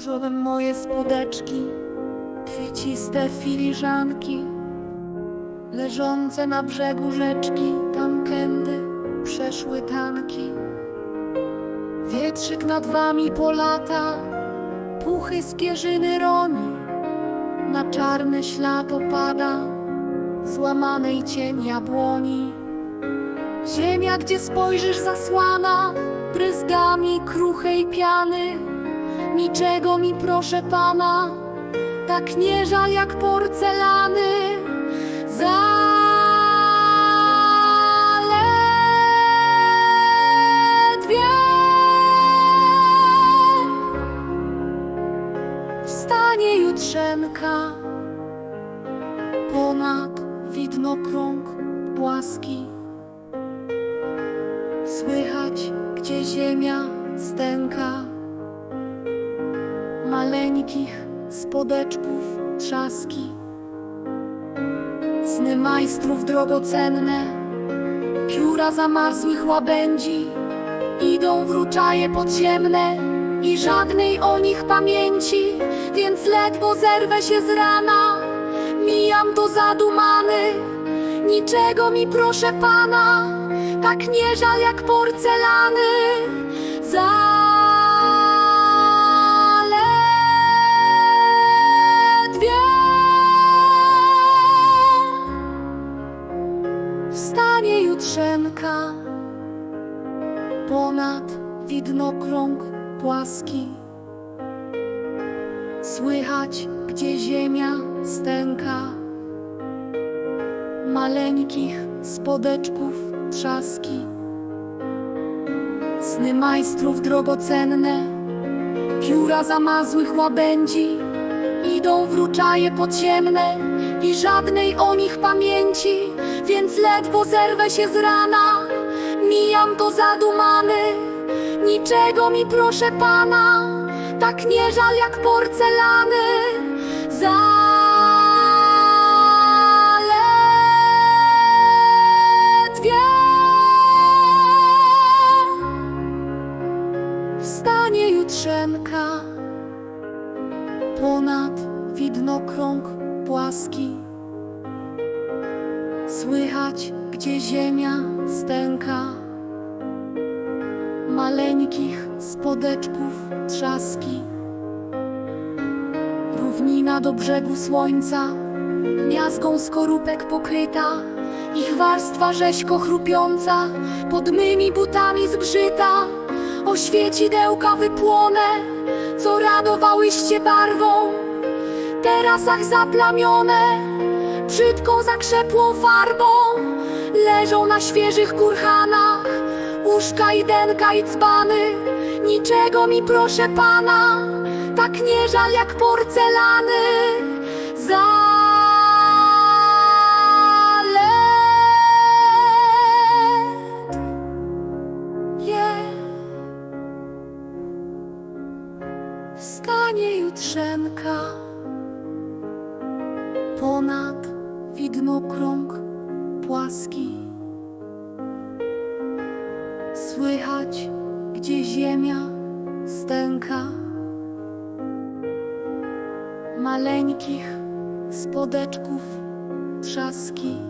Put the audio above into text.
różowe moje spodeczki, kwieciste filiżanki, leżące na brzegu rzeczki, tam kędy przeszły tanki. Wietrzyk nad wami polata, puchy z pierzyny roni, na czarny ślad opada, złamanej cień jabłoni. Ziemia, gdzie spojrzysz zasłana, bryzgami kruchej piany, niczego mi proszę pana, tak nie żal jak porcelany. Zaledwie wstanie jutrzenka ponad widnokrąg płaski. Słychać, gdzie ziemia stęka maleńkich spodeczków trzaski. Sny majstrów drogocenne, pióra zamarzłych łabędzi, idą wróczaje podziemne i żadnej o nich pamięci, więc ledwo zerwę się z rana, mijam to zadumany, niczego mi proszę pana, tak nie żal jak porcelany. Zaledwie jutrzenka ponad widnokrąg płaski. Słychać, gdzie ziemia stęka maleńkich spodeczków trzaski. Sny majstrów drogocenne, pióra zamazłych łabędzi, idą wróczaje podziemne i żadnej o nich pamięci, więc ledwo zerwę się z rana, mijam to zadumany, niczego mi proszę pana, tak nie żal jak porcelany. Zaledwie wstanie jutrzenka ponad widnokrąg płaski. Słychać, gdzie ziemia stęka. Maleńkich spodeczków trzaski. Równina do brzegu słońca, miazgą skorupek pokryta, ich warstwa rzeźko chrupiąca, pod mymi butami zbrzyta, oświecidełka wypłonę, co radowałyście barwą, teraz ach zaplamione, brzydką zakrzepłą farbą, leżą na świeżych kurhanach, uszka i denka i dzbany, niczego mi proszę pana, tak nie żal jak porcelany. Zaledwie wstanie jutrzenka ponad widnokrąg płaski. Słychać, gdzie ziemia stęka maleńkich spodeczków trzaski.